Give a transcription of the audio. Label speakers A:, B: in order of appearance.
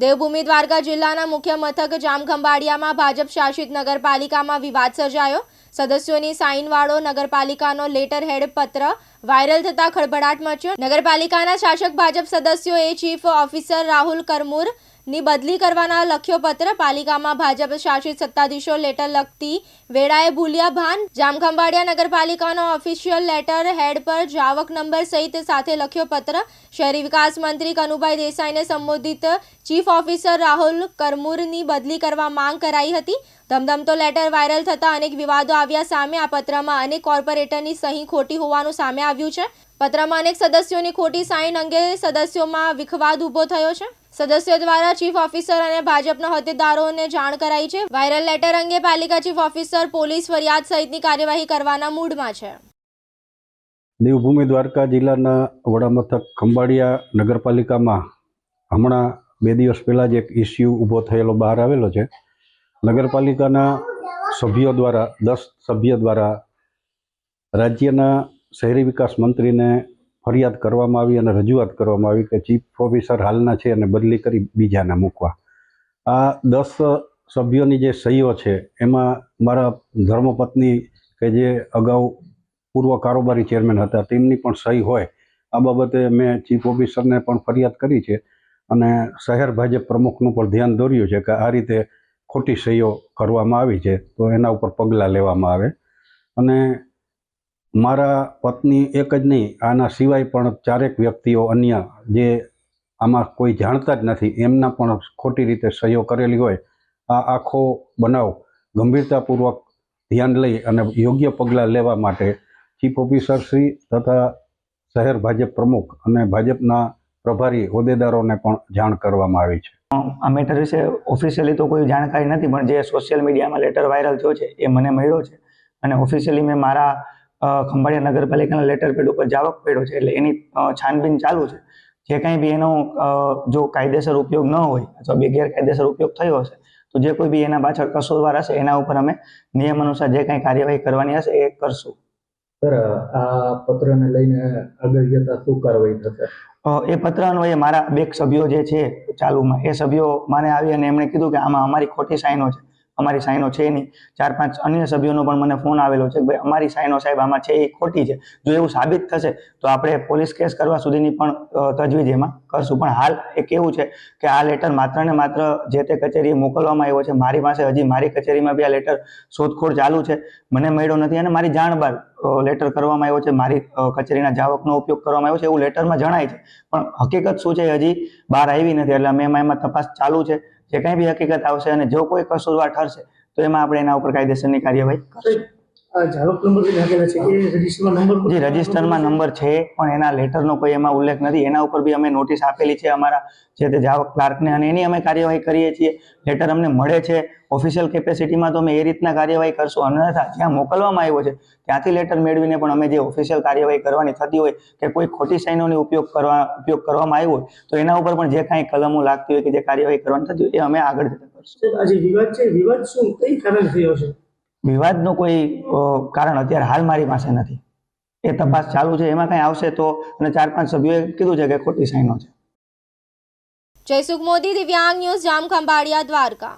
A: દેવભૂમિ દ્વારકા જિલ્લાના મુખ્ય મથક જામખંભાળિયામાં ભાજપ શાસિત નગરપાલિકામાં વિવાદ સર્જાયો. સદસ્યોની સાઇનવાળો નગરપાલિકાનો લેટર હેડ પત્ર વાયરલ થતા ખળભળાટ મચ્યો. નગરપાલિકાના શાસક ભાજપ સદસ્યોએ ચીફ ઓફિસર રાહુલ કરમુર ની બદલી કરવાના લખ્યો પત્ર પાલિકામાં ભાજપ શાસિત સત્તાધીશો લેટર લખતી વેળાએ ભૂલ્યા ભાન. જામખંભાળિયા નગરપાલિકાનો ઓફિશિયલ લેટર હેડ પર જાવક નંબર સહિત સાથે લખ્યો પત્ર શહેરી વિકાસ મંત્રી કનુભાઈ દેસાઈને સંબોધિત ચીફ ઓફિસર રાહુલ કરમુરની બદલી કરવા માંગ કરાઈ હતી. ધમધમતો લેટર વાયરલ થતા અનેક વિવાદો આવ્યા સામે આ પત્રમાં અનેક કોર્પોરેટરની સહી ખોટી હોવાનું સામે આવ્યું છે. પત્રમાં અનેક સદસ્યોની ખોટી સાઇન અંગે સદસ્યોમાં વિખવાદ ઊભો થયો છે. સદસ્યો દ્વારા ચીફ ઓફિસર અને ભાજપના હોદ્દેદારોને જાણ કરાઈ છે. વાયરલ લેટર અંગે પાલિકા ચીફ ઓફિસર, પોલીસ ફરિયાદ સહિતની કાર્યવાહી કરવાના મૂડમાં છે.
B: દેવભૂમિ દ્વારકા જિલ્લાના વડામથક ખંભાળિયા નગરપાલિકામાં હમણાં બે દિવસ પહેલાં જ એક ઇસ્યુ ઊભો થયેલો બહાર આવેલો છે. નગરપાલિકાના સભ્યો દ્વારા, દસ સભ્ય દ્વારા રાજ્યના શહેરી વિકાસ મંત્રીને ફરિયાદ કરવામાં આવી અને રજૂઆત કરવામાં આવી કે ચીફ ઓફિસર હાલના છે અને બદલી કરી બીજાને મૂકવા. આ દસ સભ્યોની જે સહીઓ છે, એમાં મારા ધર્મપત્ની કે જે અગાઉ પૂર્વ કારોબારી ચેરમેન હતા, તેમની પણ સહી હોય. આ બાબતે મેં ચીફ ઓફિસરને પણ ફરિયાદ કરી છે અને શહેર ભાજપ પ્રમુખનું પણ ધ્યાન દોર્યું છે કે આ રીતે ખોટી સહીઓ કરવામાં આવી છે, તો એના ઉપર પગલાં લેવામાં આવે. અને મારા પત્ની એક જ નહીં, આના સિવાય પણ ચારેક વ્યક્તિઓ અન્ય જે આમાં કોઈ જાણતા જ નથી, એમના પણ ખોટી રીતે સહીઓ કરેલી હોય. આ આખો બનાવ ગંભીરતાપૂર્વક ધ્યાન લઈ અને યોગ્ય પગલાં લેવા માટે ચીફ ઓફિસર શ્રી તથા શહેર ભાજપ પ્રમુખ અને ભાજપના પ્રભારી હોદ્દેદારોને પણ જાણ કરવામાં આવી છે.
C: આ મેટર વિશે ઓફિશિયલી તો કોઈ જાણકારી નથી, પણ જે સોશિયલ મીડિયામાં લેટર વાયરલ થયો છે, એ મને મળ્યો છે. અને ઓફિશિયલી મેં મારા ખંભાળિયા નગરપાલિકાના લેટર પેડ ઉપર જાવક પડ્યો છે એટલે એની છાનબીન ચાલુ છે. જે કંઈ બી એનો જો કાયદેસર ઉપયોગ ન હોય અથવા બે ગેરકાયદેસર ઉપયોગ થયો હશે તો જે કોઈ બી એના પાછળ કસૂરવાર હશે એના ઉપર અમે નિયમ અનુસાર જે કંઈ કાર્યવાહી કરવાની હશે એ કરશું.
D: સર આ પત્રને લઈને આગળ જતા શું કાર્યવાહી થશે?
C: એ પત્ર અન્વયે મારા બે સભ્યો જે છે ચાલુમાં એ સભ્યો મને આવી અને એમણે કીધું કે આમાં અમારી ખોટી સાઈનો છે. અમારી સાઈનો છે નહીં. ચાર પાંચ અન્ય સભ્યોનો પણ મને ફોન આવેલો છે ભાઈ, અમારી સાઈનો સાહેબ આમાં છે એ ખોટી છે. જો એવું સાબિત થશે, તો આપણે પોલીસ કેસ કરવા સુધીની પણ તજવીજ એમાં કરશું. પણ હાલ એ કેવું છે કે આ લેટર માત્ર ને માત્ર જે તે કચેરીએ મોકલવામાં આવ્યો છે, મારી પાસે હજી મારી કચેરીમાં બી આ લેટર શોધખોળ ચાલુ છે. મને મળ્યો નથી અને મારી જાણ બહાર લેટર કરવામાં આવ્યો છે, મારી કચેરીના જાવકનો ઉપયોગ કરવામાં આવ્યો છે, એવું લેટરમાં જણાય છે. પણ હકીકત શું છે હજી બહાર આવી નથી. એટલે અમે એમાં એમાં તપાસ ચાલુ છે. જે કંઈ બી હકીકત આવશે અને જો કોઈ કસૂરવાર ઠરશે, તો એમાં આપણે એના ઉપર કાયદેસરની કાર્યવાહી કરશું
E: જે રજિસ્ટરમાં નંબર
C: છે? પણ એના લેટરનો કોઈ એમાં ઉલ્લેખ નથી. એના ઉપર બી અમે નોટિસ આપેલી છે અમારા જે તે જાવક ક્લાર્કને અને એની અમે કાર્યવાહી કરીએ છીએ. લેટર અમને મળે છે. ઓફિશિયલ કેપેસિટીમાં તો અમે એ રીતના કાર્યવાહી કરશું. અન્યથા જ્યાં મોકલવામાં આવ્યો છે ત્યાંથી લેટર મેળવીને પણ અમે જે ઓફિશિયલ કાર્યવાહી કરવાની થતી હોય કે કોઈ ખોટી સાઇનોનો ઉપયોગ કરવા ઉપયોગ કરવામાં આવ્યો હોય તો એના ઉપર પણ જે કાંઈ કલમો લાગતી હોય કે જે કાર્યવાહી કરવાની થતી હોય એ અમે આગળ જતા કરશું.
E: વિવાદ છે વિવાદ શું? કઈ કારણ થયો છે?
C: વિવાદનું કોઈ કારણ અત્યારે હાલ મારી પાસે નથી. એ તપાસ ચાલુ છે, એમાં કંઈ આવશે તો, અને ચાર પાંચ સભ્યોએ કીધું છે કે ખોટી સાઈનો છે.
A: જયસુખ મોદી, દિવ્યાંગ ન્યૂઝ, જામખંભાળિયા, દ્વારકા.